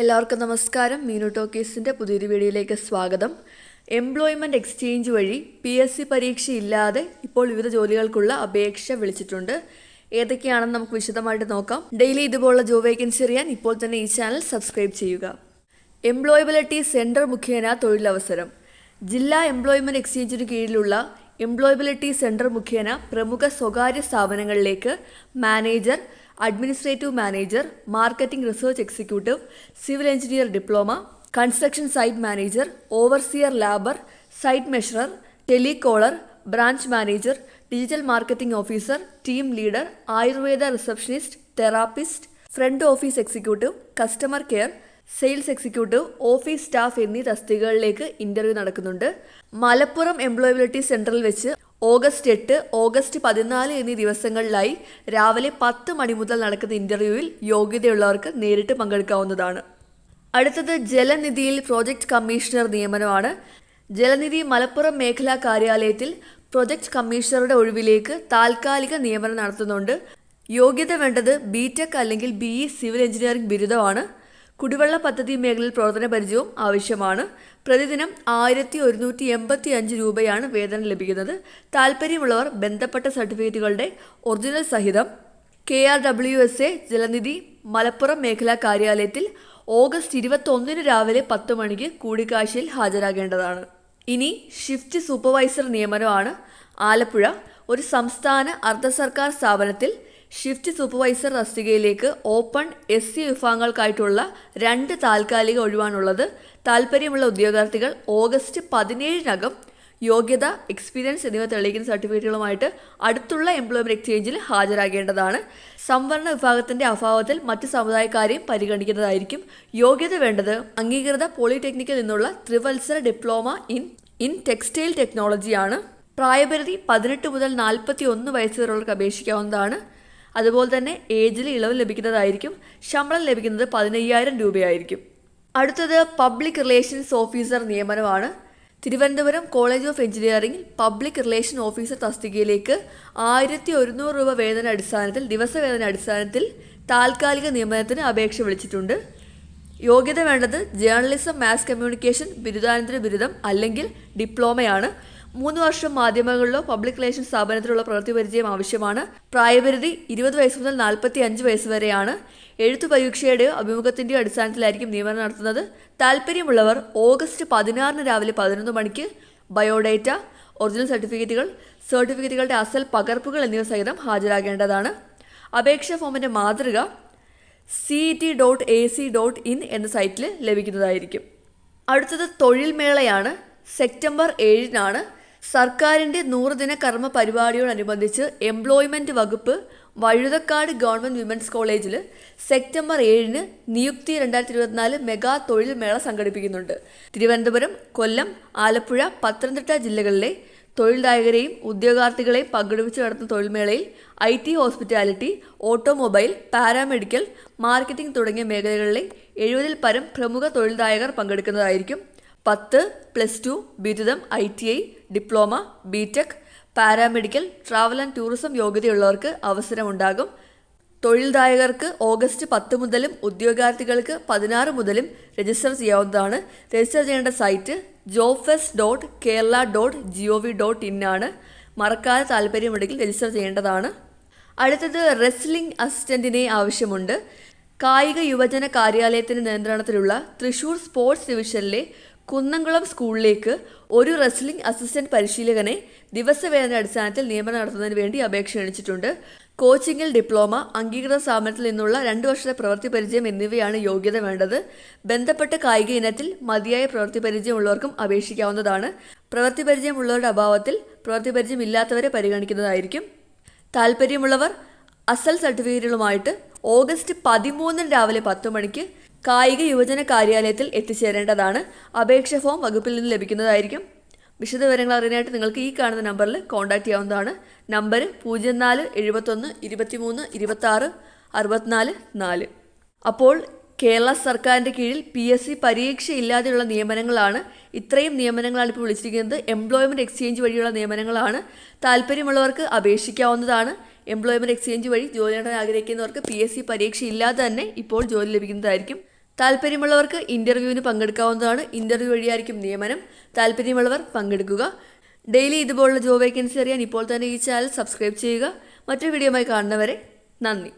എല്ലാവർക്കും നമസ്കാരം. മീനു ടോക്കീസിന്റെ പുതിയൊരു വീഡിയോയിലേക്ക് സ്വാഗതം. എംപ്ലോയ്മെന്റ് എക്സ്ചേഞ്ച് വഴി പി എസ് സി പരീക്ഷയില്ലാതെ ഇപ്പോൾ വിവിധ ജോലികൾക്കുള്ള അപേക്ഷ വിളിച്ചിട്ടുണ്ട്. ഏതൊക്കെയാണെന്ന് നമുക്ക് വിശദമായിട്ട് നോക്കാം. ഡെയിലി ഇതുപോലുള്ള ജോബ് വേക്കൻസി അറിയാൻ ഇപ്പോൾ തന്നെ ഈ ചാനൽ സബ്സ്ക്രൈബ് ചെയ്യുക. എംപ്ലോയബിലിറ്റി സെന്റർ മുഖേന തൊഴിലവസരം. ജില്ലാ എംപ്ലോയ്മെന്റ് എക്സ്ചേഞ്ചിന് കീഴിലുള്ള എംപ്ലോയബിലിറ്റി സെന്റർ മുഖേന പ്രമുഖ സ്വകാര്യ സ്ഥാപനങ്ങളിലേക്ക് manager administrative manager marketing research executive civil engineer diploma construction site manager overseer labour site measurer telecaller branch manager digital marketing officer team leader Ayurveda receptionist therapist front office executive customer care sales executive office staff എന്നീ തസ്തികകളിലേക്ക് interview നടക്കുന്നുണ്ട്. Malappuram employability സെന്ററിൽ വെച്ച് August എട്ട് August പതിനാല് എന്നീ ദിവസങ്ങളിലായി രാവിലെ പത്ത് മണി മുതൽ നടക്കുന്ന ഇന്റർവ്യൂവിൽ യോഗ്യതയുള്ളവർക്ക് നേരിട്ട് പങ്കെടുക്കാവുന്നതാണ്. അടുത്തത് ജലനിധിയിൽ പ്രോജക്ട് കമ്മീഷണർ നിയമനമാണ്. ജലനിധി മലപ്പുറം മേഖലാ കാര്യാലയത്തിൽ പ്രൊജക്ട് കമ്മീഷണറുടെ ഒഴിവിലേക്ക് താൽക്കാലിക നിയമനം നടത്തുന്നുണ്ട്. യോഗ്യത വേണ്ടത് ബി ടെക് അല്ലെങ്കിൽ ബി ഇ സിവിൽ എഞ്ചിനീയറിംഗ് ബിരുദമാണ്. കുടിവെള്ള പദ്ധതി മേഖലയിൽ പ്രവർത്തന പരിചയവും ആവശ്യമാണ്. പ്രതിദിനം ആയിരത്തി ഒരുന്നൂറ്റി എൺപത്തി അഞ്ച് രൂപയാണ് വേതനം ലഭിക്കുന്നത്. താല്പര്യമുള്ളവർ ബന്ധപ്പെട്ട സർട്ടിഫിക്കറ്റുകളുടെ ഒറിജിനൽ സഹിതം K R W S A Jalanidhi Malappuram മേഖലാ കാര്യാലയത്തിൽ ഓഗസ്റ്റ് ഇരുപത്തൊന്നിന് രാവിലെ പത്ത് മണിക്ക് കൂടിക്കാഴ്ചയിൽ ഹാജരാകേണ്ടതാണ്. ഇനി ഷിഫ്റ്റ് സൂപ്പർവൈസർ നിയമനമാണ്. ആലപ്പുഴ ഒരു സംസ്ഥാന അർദ്ധ സർക്കാർ സ്ഥാപനത്തിൽ ഷിഫ്റ്റ് സൂപ്പർവൈസർ തസ്തികയിലേക്ക് ഓപ്പൺ എസ് സി വിഭാഗങ്ങൾക്കായിട്ടുള്ള രണ്ട് താൽക്കാലിക ഒഴിവാണുള്ളത്. താല്പര്യമുള്ള ഉദ്യോഗാർത്ഥികൾ ഓഗസ്റ്റ് പതിനേഴിനകം യോഗ്യത എക്സ്പീരിയൻസ് എന്നിവ തെളിയിക്കുന്ന സർട്ടിഫിക്കറ്റുകളുമായിട്ട് അടുത്തുള്ള എംപ്ലോയ്മെന്റ് എക്സ്ചേഞ്ചിൽ ഹാജരാകേണ്ടതാണ്. സംവരണ വിഭാഗത്തിന്റെ അഭാവത്തിൽ മറ്റ് സമുദായക്കാരെയും പരിഗണിക്കുന്നതായിരിക്കും യോഗ്യത വേണ്ടത് അംഗീകൃത പോളിടെക്നിക്കിൽ നിന്നുള്ള ത്രിവത്സര ഡിപ്ലോമ ഇൻ ഇൻ ടെക്സ്റ്റൈൽ ടെക്നോളജിയാണ്. പ്രായപരിധി പതിനെട്ട് മുതൽ നാൽപ്പത്തി ഒന്ന് വയസ്സ് വരെയുള്ളവർക്ക് അപേക്ഷിക്കാവുന്നതാണ്. അതുപോലെ തന്നെ ഏജിൽ ഇളവ് ലഭിക്കുന്നതായിരിക്കും ശമ്പളം ലഭിക്കുന്നത് പതിനയ്യായിരം രൂപയായിരിക്കും. അടുത്തത് പബ്ലിക് റിലേഷൻസ് ഓഫീസർ നിയമനമാണ്. തിരുവനന്തപുരം കോളേജ് ഓഫ് എഞ്ചിനീയറിംഗിൽ പബ്ലിക് റിലേഷൻ ഓഫീസർ തസ്തികയിലേക്ക് ആയിരത്തി ഒരുന്നൂറ് രൂപ വേതന അടിസ്ഥാനത്തിൽ ദിവസവേതന അടിസ്ഥാനത്തിൽ താൽക്കാലിക നിയമനത്തിന് അപേക്ഷ വിളിച്ചിട്ടുണ്ട്. യോഗ്യത വേണ്ടത് ജേർണലിസം മാസ് കമ്മ്യൂണിക്കേഷൻ ബിരുദാനന്തര ബിരുദം അല്ലെങ്കിൽ ഡിപ്ലോമയാണ് മൂന്ന് വർഷം മാധ്യമങ്ങളിലോ പബ്ലിക് റിലേഷൻ സ്ഥാപനത്തിലുള്ള പ്രവൃത്തി പരിചയം ആവശ്യമാണ്. പ്രായപരിധി ഇരുപത് വയസ്സ് മുതൽ നാൽപ്പത്തി അഞ്ച് വയസ്സ് വരെയാണ്. എഴുത്തു പരീക്ഷയുടെയോ അഭിമുഖത്തിന്റെയോ അടിസ്ഥാനത്തിലായിരിക്കും നിയമനം നടത്തുന്നത്. താല്പര്യമുള്ളവർ ഓഗസ്റ്റ് പതിനാറിന് രാവിലെ പതിനൊന്ന് മണിക്ക് ബയോഡേറ്റ ഒറിജിനൽ സർട്ടിഫിക്കറ്റുകൾ സർട്ടിഫിക്കറ്റുകളുടെ അസൽ പകർപ്പുകൾ എന്നിവ സഹിതം ഹാജരാകേണ്ടതാണ്. അപേക്ഷാ ഫോമിന്റെ മാതൃക C T dot A C dot in എന്ന സൈറ്റിൽ ലഭിക്കുന്നതായിരിക്കും. അടുത്തത് തൊഴിൽ മേളയാണ് സെപ്റ്റംബർ ഏഴിനാണ്. സർക്കാരിന്റെ നൂറുദിന കർമ്മ പരിപാടിയോടനുബന്ധിച്ച് എംപ്ലോയ്മെന്റ് വകുപ്പ് വഴുതക്കാട് ഗവൺമെന്റ് വിമൻസ് കോളേജിൽ സെപ്റ്റംബർ ഏഴിന് നിയുക്തി രണ്ടായിരത്തി ഇരുപത്തിനാല് മെഗാ തൊഴിൽ മേള സംഘടിപ്പിക്കുന്നുണ്ട്. തിരുവനന്തപുരം കൊല്ലം ആലപ്പുഴ പത്തനംതിട്ട ജില്ലകളിലെ തൊഴിൽദായകരെയും ഉദ്യോഗാർത്ഥികളെയും പങ്കെടുപ്പിച്ച് നടത്തുന്ന തൊഴിൽമേളയിൽ I T hospitality automobile paramedical marketing തുടങ്ങിയ മേഖലകളിലെ എഴുപതിൽ പരം പ്രമുഖ തൊഴിൽദായകർ പങ്കെടുക്കുന്നതായിരിക്കും പത്ത് പ്ലസ് ടു ബിരുദം I T I diploma BTech paramedical travel and tourism യോഗ്യതയുള്ളവർക്ക് അവസരമുണ്ടാകും. തൊഴിൽദായകർക്ക് ഓഗസ്റ്റ് പത്ത് മുതലും ഉദ്യോഗാർത്ഥികൾക്ക് പതിനാറ് മുതലും രജിസ്റ്റർ ചെയ്യാവുന്നതാണ്. രജിസ്റ്റർ ചെയ്യേണ്ട site jobfest dot Kerala dot G O V dot in ആണ്. മറക്കാതെ താല്പര്യമുണ്ടെങ്കിൽ രജിസ്റ്റർ ചെയ്യേണ്ടതാണ്. അടുത്തത് റെസ്ലിംഗ് അസിസ്റ്റന്റിനെ ആവശ്യമുണ്ട്. കായിക യുവജന കാര്യാലയത്തിന് നിയന്ത്രണത്തിലുള്ള തൃശൂർ സ്പോർട്സ് ഡിവിഷനിലെ കുന്നംകുളം സ്കൂളിലേക്ക് ഒരു റെസ്ലിംഗ് അസിസ്റ്റന്റ് പരിശീലകനെ ദിവസവേതന അടിസ്ഥാനത്തിൽ നിയമനം നടത്തുന്നതിന് വേണ്ടി അപേക്ഷ ക്ഷണിച്ചിട്ടുണ്ട്. കോച്ചിങ്ങിൽ ഡിപ്ലോമ അംഗീകൃത സ്ഥാപനത്തിൽ നിന്നുള്ള രണ്ട് വർഷത്തെ പ്രവൃത്തി പരിചയം എന്നിവയാണ് യോഗ്യത വേണ്ടത്. ബന്ധപ്പെട്ട കായിക ഇനത്തിൽ മതിയായ പ്രവൃത്തി പരിചയമുള്ളവർക്കും അപേക്ഷിക്കാവുന്നതാണ്. പ്രവൃത്തി പരിചയമുള്ളവരുടെ അഭാവത്തിൽ പ്രവൃത്തി പരിചയം ഇല്ലാത്തവരെ പരിഗണിക്കുന്നതായിരിക്കും. താല്പര്യമുള്ളവർ അസൽ സർട്ടിഫിക്കറ്റുകളുമായിട്ട് ഓഗസ്റ്റ് പതിമൂന്നിന് രാവിലെ പത്ത് മണിക്ക് കായിക യുവജന കാര്യാലയത്തിൽ എത്തിച്ചേരേണ്ടതാണ്. അപേക്ഷ ഫോം വകുപ്പിൽ നിന്ന് ലഭിക്കുന്നതായിരിക്കും. വിശദവിവരങ്ങൾ അറിയാനായിട്ട് നിങ്ങൾക്ക് ഈ കാണുന്ന നമ്പറിൽ കോൺടാക്റ്റ് ചെയ്യാവുന്നതാണ്. നമ്പർ പൂജ്യം നാല് എഴുപത്തൊന്ന് ഇരുപത്തിമൂന്ന് ഇരുപത്താറ് അറുപത്തിനാല് നാല്. അപ്പോൾ കേരള സർക്കാരിന്റെ കീഴിൽ പി എസ് സി പരീക്ഷയില്ലാതെയുള്ള നിയമനങ്ങളാണ്. ഇത്രയും നിയമനങ്ങളാണ് ഇപ്പോൾ വിളിച്ചിരിക്കുന്നത്. എംപ്ലോയ്മെന്റ് എക്സ്ചേഞ്ച് വഴിയുള്ള നിയമനങ്ങളാണ്. താല്പര്യമുള്ളവർക്ക് അപേക്ഷിക്കാവുന്നതാണ്. എംപ്ലോയ്മെന്റ് എക്സ്ചേഞ്ച് വഴി ജോലി നേടാൻ ആഗ്രഹിക്കുന്നവർക്ക് പി എസ് സി പരീക്ഷയില്ലാതെ തന്നെ ഇപ്പോൾ ജോലി ലഭിക്കുന്നതായിരിക്കും. താല്പര്യമുള്ളവർക്ക് ഇന്റർവ്യൂവിന് പങ്കെടുക്കാവുന്നതാണ്. ഇന്റർവ്യൂ വഴിയായിരിക്കും നിയമനം. താല്പര്യമുള്ളവർ പങ്കെടുക്കുക. ഡെയിലി ഇതുപോലുള്ള ജോബ് വേക്കൻസി അറിയാൻ ഇപ്പോൾ തന്നെ ഈ ചാനൽ സബ്സ്ക്രൈബ് ചെയ്യുക. മറ്റൊരു വീഡിയോയുമായി കാണുന്നവരെ നന്ദി.